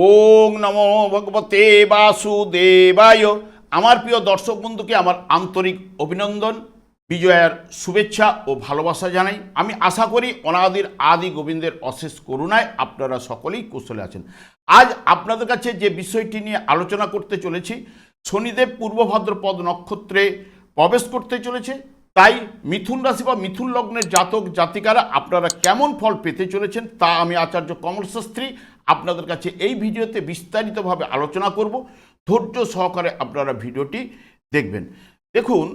ওং নমো ভগবতে বাসুদেবায়। আমার প্রিয় দর্শক বন্ধুকে আমার আন্তরিক অভিনন্দন, বিজয়ার শুভেচ্ছা ও ভালোবাসা জানাই। আমি আশা করি অনাদির আদি গোবিন্দের অশেষ করুণায় আপনারা সকলেই কুশলে আছেন। আজ আপনাদের কাছে যে বিষয়টি নিয়ে আলোচনা করতে চলেছি, শনিদেব পূর্ব ভাদ্রপদ নক্ষত্রে প্রবেশ করতে চলেছে। তাই মিথুন রাশি বা মিথুন লগ্নের জাতক জাতিকারা আপনারা কেমন ফল পেতে চলেছেন তা আমি আচার্য কমল শাস্ত্রী আপনাদের কাছে এই ভিডিওতে বিস্তারিতভাবে আলোচনা করব। ধৈর্য সহকারে আপনারা ভিডিওটি দেখবেন। দেখুন,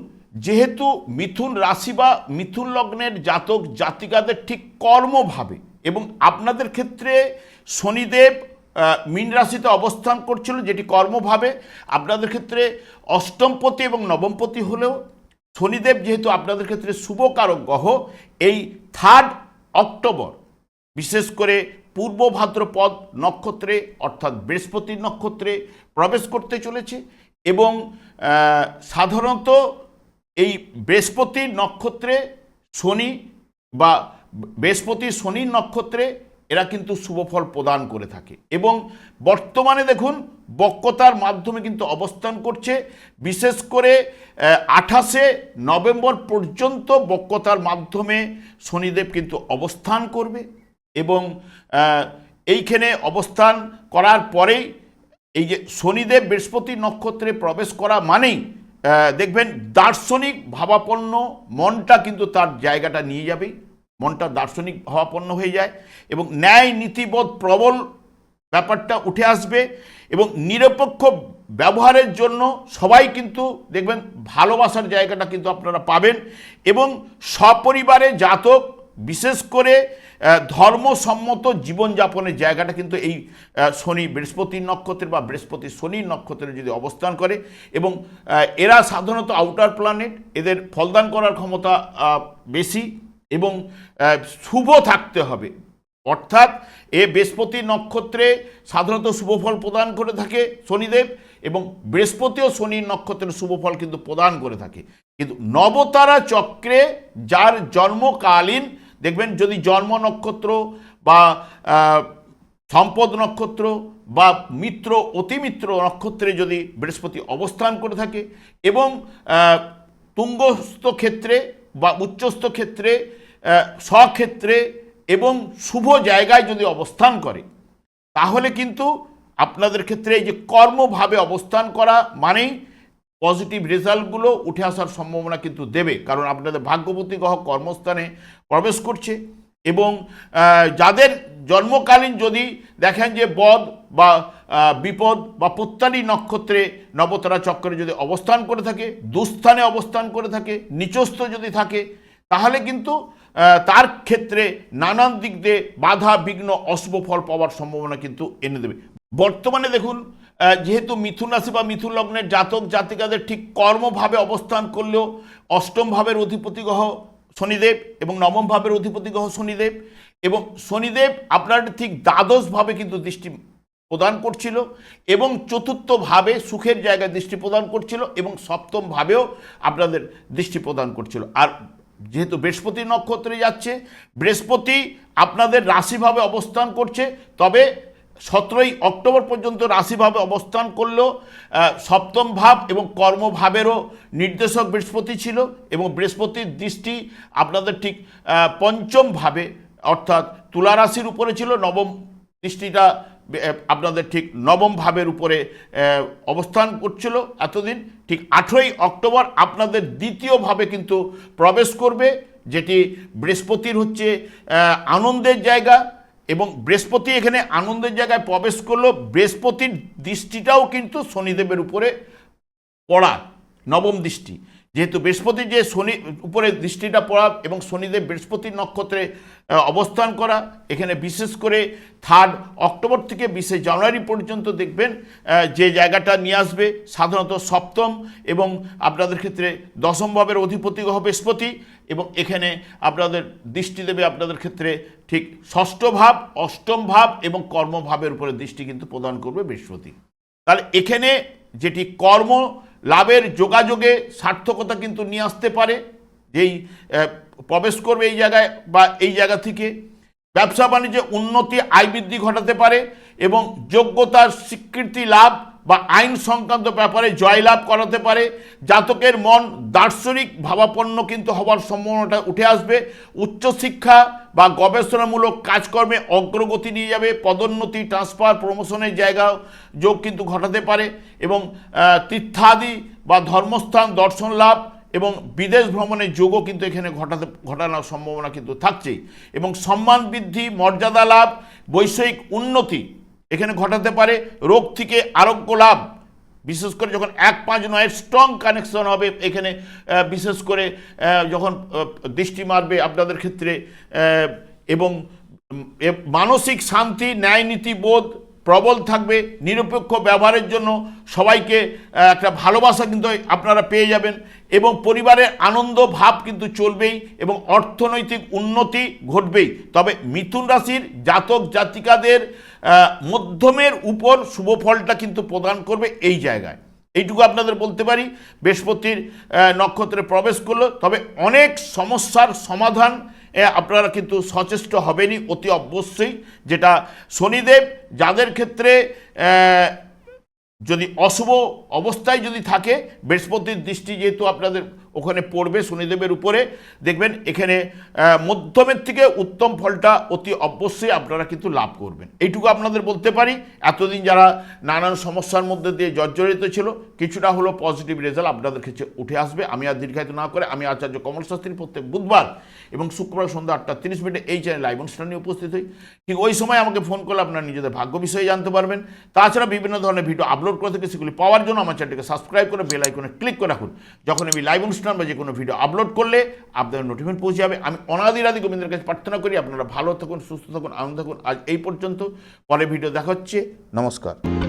যেহেতু মিথুন রাশি বা মিথুন লগ্নের জাতক জাতিকাদের ঠিক কর্মভাবে এবং আপনাদের ক্ষেত্রে শনিদেব মীন রাশিতে অবস্থান করছিল যেটি কর্মভাবে, আপনাদের ক্ষেত্রে অষ্টমপতি এবং নবমপতি হলেও শনিদেব যেহেতু আপনাদের ক্ষেত্রে শুভকারক গ্রহ, এই থার্ড অক্টোবর বিশেষ করে পূর্ব ভাদ্রপদ নক্ষত্রে, অর্থাৎ বৃহস্পতির নক্ষত্রে প্রবেশ করতে চলেছে এবং সাধারণত এই বৃহস্পতির নক্ষত্রে শনি বা বৃহস্পতি শনির নক্ষত্রে এরা কিন্তু শুভফল প্রদান করে থাকে এবং বর্তমানে দেখুন বক্রতার মাধ্যমে কিন্তু অবস্থান করছে। বিশেষ করে আঠাশে নভেম্বর পর্যন্ত বক্রতার মাধ্যমে শনিদেব কিন্তু অবস্থান করবে। এবং এইখানে অবস্থান করার পরেই এই যে শনিদেব বৃহস্পতি নক্ষত্রে প্রবেশ করা মানেই দেখবেন দার্শনিক ভাবাপন্ন মনটা কিন্তু তার জায়গাটা নিয়ে যাবেই। মনটা দার্শনিক ভাবাপন্ন হয়ে যায় এবং ন্যায় নীতিবোধ প্রবল ব্যাপারটা উঠে আসবে এবং নিরপেক্ষ ব্যবহারের জন্য সবাই কিন্তু দেখবেন ভালোবাসার জায়গাটা কিন্তু আপনারা পাবেন এবং সপরিবারে জাতক, বিশেষ করে ধর্মসম্মত জীবনযাপনের জায়গাটা কিন্তু এই শনি বৃহস্পতির নক্ষত্রের বা বৃহস্পতি শনির নক্ষত্রে যদি অবস্থান করে এবং এরা সাধারণত আউটার প্ল্যানেট এদের ফলদান করার ক্ষমতা বেশি এবং শুভ থাকতে হবে। অর্থাৎ এ বৃহস্পতি নক্ষত্রে সাধারণত শুভফল প্রদান করে থাকে শনিদেব এবং বৃহস্পতিও শনির নক্ষত্রের শুভফল কিন্তু প্রদান করে থাকে। কিন্তু নবতারা চক্রে যার জন্মকালীন দেখবেন যদি জন্ম নক্ষত্র বা সম্পদ নক্ষত্র বা মিত্র, অতিমিত্র নক্ষত্রে যদি বৃহস্পতি অবস্থান করে থাকে এবং তুঙ্গস্থ ক্ষেত্রে বা উচ্চস্থ ক্ষেত্রে স্বক্ষেত্রে এবং শুভ জায়গায় যদি অবস্থান করে, তাহলে কিন্তু আপনাদের ক্ষেত্রে এই যে কর্মভাবে অবস্থান করা মানেই পজিটিভ রেজাল্টগুলো উঠে আসার সম্ভাবনা কিন্তু দেবে। কারণ আপনাদের ভাগ্যবতী গ্রহ কর্মস্থানে প্রবেশ করছে এবং যাদের জন্মকালীন যদি দেখেন যে বদ বা বিপদ বা প্রত্যানী নক্ষত্রে নবতারা চক্রে যদি অবস্থান করে থাকে, দুস্থানে অবস্থান করে থাকে, নিচস্থ যদি থাকে, তাহলে কিন্তু তার ক্ষেত্রে নানান দিক দিয়ে বাধা, বিঘ্ন, অশুভ ফল পাওয়ার সম্ভাবনা কিন্তু এনে দেবে। বর্তমানে দেখুন যেহেতু মিথুন রাশি বা মিথুন লগ্নের জাতক জাতিকাদের ঠিক কর্মভাবে অবস্থান করলেও অষ্টম ভাবের অধিপতি গ্রহ শনিদেব এবং নবম ভাবের অধিপতি গ্রহ শনিদেব এবং শনিদেব আপনার ঠিক দ্বাদশভাবে কিন্তু দৃষ্টি প্রদান করছিল এবং চতুর্থভাবে সুখের জায়গায় দৃষ্টি প্রদান করছিল এবং সপ্তম ভাবেও আপনাদের দৃষ্টি প্রদান করছিল। আর যেহেতু বৃহস্পতি নক্ষত্রে যাচ্ছে, বৃহস্পতি আপনাদের রাশিভাবে অবস্থান করছে, তবে সতেরোই অক্টোবর পর্যন্ত রাশিভাবে অবস্থান করলেও সপ্তম ভাব এবং কর্মভাবেরও নির্দেশক বৃহস্পতি ছিল এবং বৃহস্পতির দৃষ্টি আপনাদের ঠিক পঞ্চম ভাবে, অর্থাৎ তুলা রাশির উপরে ছিল, নবম দৃষ্টিটা আপনাদের ঠিক নবম ভাবের উপরে অবস্থান করছিল এতদিন। ঠিক আঠেরোই অক্টোবর আপনাদের দ্বিতীয়ভাবে কিন্তু প্রবেশ করবে, যেটি বৃহস্পতির হচ্ছে আনন্দের জায়গা। এবং বৃহস্পতি এখানে আনন্দের জায়গায় প্রবেশ করল। বৃহস্পতির দৃষ্টিটাও কিন্তু শনিদেবের উপরে পড়া, নবম দৃষ্টি। যেহেতু বৃহস্পতির যে শনি উপরে দৃষ্টিটা পড়া এবং শনিদেব বৃহস্পতির নক্ষত্রে অবস্থান করা, এখানে বিশেষ করে থার্ড অক্টোবর থেকে বিশে জানুয়ারি পর্যন্ত দেখবেন যে জায়গাটা নিয়ে আসবে, সাধারণত সপ্তম এবং আপনাদের ক্ষেত্রে দশম ভাবের অধিপতি গ্রহ বৃহস্পতি। এবং এখানে আপনাদের দৃষ্টি দেবে আপনাদের ক্ষেত্রে ঠিক ষষ্ঠ ভাব, অষ্টম ভাব এবং কর্মভাবের উপরে দৃষ্টি কিন্তু প্রদান করবে বৃহস্পতি। তাহলে এখানে যেটি কর্ম, লাভের যোগাযোগে সার্থকতা কিন্তু নিয়ে আসতে পারে, যেই প্রবেশ করবে এই জায়গায় বা এই জায়গা থেকে। ব্যবসা বাণিজ্যে উন্নতি, আয় বৃদ্ধি ঘটাতে পারে এবং যোগ্যতার স্বীকৃতি লাভ বা আইন সংক্রান্ত ব্যাপারে জয়লাভ করাতে পারে, জাতকের মন দার্শনিক ভাবাপন্ন কিন্তু হওয়ার সম্ভাবনাটা উঠে আসবে। উচ্চশিক্ষা বা গবেষণামূলক কাজকর্মে অগ্রগতি নিয়ে যাবে, পদোন্নতি ট্রান্সফার প্রমোশনের জায়গা যোগ কিন্তু ঘটাতে পারে এবং তীর্থাদি বা ধর্মস্থান দর্শন লাভ এবং বিদেশ ভ্রমণের যোগও কিন্তু এখানে ঘটাতে, ঘটানোর সম্ভাবনা কিন্তু থাকছেই। এবং সম্মান বৃদ্ধি, মর্যাদা লাভ বৈষয়িক উন্নতি এখানে ঘটাতে পারে রোগ থেকে আরোগ্য লাভ। বিশেষ করে যখন এক পাঁচ নয়ের স্ট্রং কানেকশন হবে, এখানে বিশেষ করে যখন দৃষ্টি মারবে আপনাদের ক্ষেত্রে এবং মানসিক শান্তি, ন্যায় নীতি বোধ প্রবল থাকবে, নিরপেক্ষ ব্যবহারের জন্য সবাইকে একটা ভালোবাসা কিন্তু আপনারা পেয়ে যাবেন এবং পরিবারের আনন্দ ভাব কিন্তু চলবেই এবং অর্থনৈতিক উন্নতি ঘটবেই। তবে মিথুন রাশির জাতক জাতিকাদের মধ্যমের উপর শুভ ফলটা কিন্তু প্রদান করবে এই জায়গায়। এইটুকু আপনাদের বলতে পারি, বৃহস্পতির নক্ষত্রে প্রবেশ করল, তবে অনেক সমস্যার সমাধান আপনারা কিন্তু সচেষ্ট হবেনই অতি অবশ্যই। যেটা শনিদেব, যাদের ক্ষেত্রে যদি অশুভ অবস্থায় যদি থাকে, বৃহস্পতির দৃষ্টি যেহেতু আপনাদের ওখানে পড়বে শনিদেবের উপরে, দেখবেন এখানে মধ্যমের থেকে উত্তম ফলটা অতি অবশ্যই আপনারা কিন্তু লাভ করবেন। এইটুকু আপনাদের বলতে পারি। এতদিন যারা নানান সমস্যার মধ্যে দিয়ে জর্জরিত ছিল কিছুটা হলো পজিটিভ রেজাল্ট আপনাদের ক্ষেত্রে উঠে আসবে। আমি আর দীর্ঘায়িত না করে আমি আচার্য কমল শাস্ত্রী প্রত্যেক বুধবার এবং শুক্রবার সন্ধ্যা আটটা তিরিশ মিনিটে এই চ্যানেল লাইভ অনুষ্ঠানে নিয়ে উপস্থিত হই। ঠিক ওই সময় আমাকে ফোন করলে আপনারা নিজেদের ভাগ্য বিষয়ে জানতে পারবেন। তাছাড়া বিভিন্ন ধরনের ভিডিও আপলোড করে থেকে, সেগুলি পাওয়ার জন্য আমার চ্যানেলটিকে সাবস্ক্রাইব করে বেল আইকনে ক্লিক করে রাখুন। যখন আমি লাইভ অনুষ্ঠান বা যে কোনো ভিডিও আপলোড করলে আপনাদের নোটিফিকেশন পৌঁছে যাবে। আমি অনাদিরাদি গোবিন্দের কাছে প্রার্থনা করি, আপনারা ভালো থাকুন, সুস্থ থাকুন, আনন্দ থাকুন। আজ এই পর্যন্ত। পরে ভিডিও দেখা হচ্ছে। নমস্কার।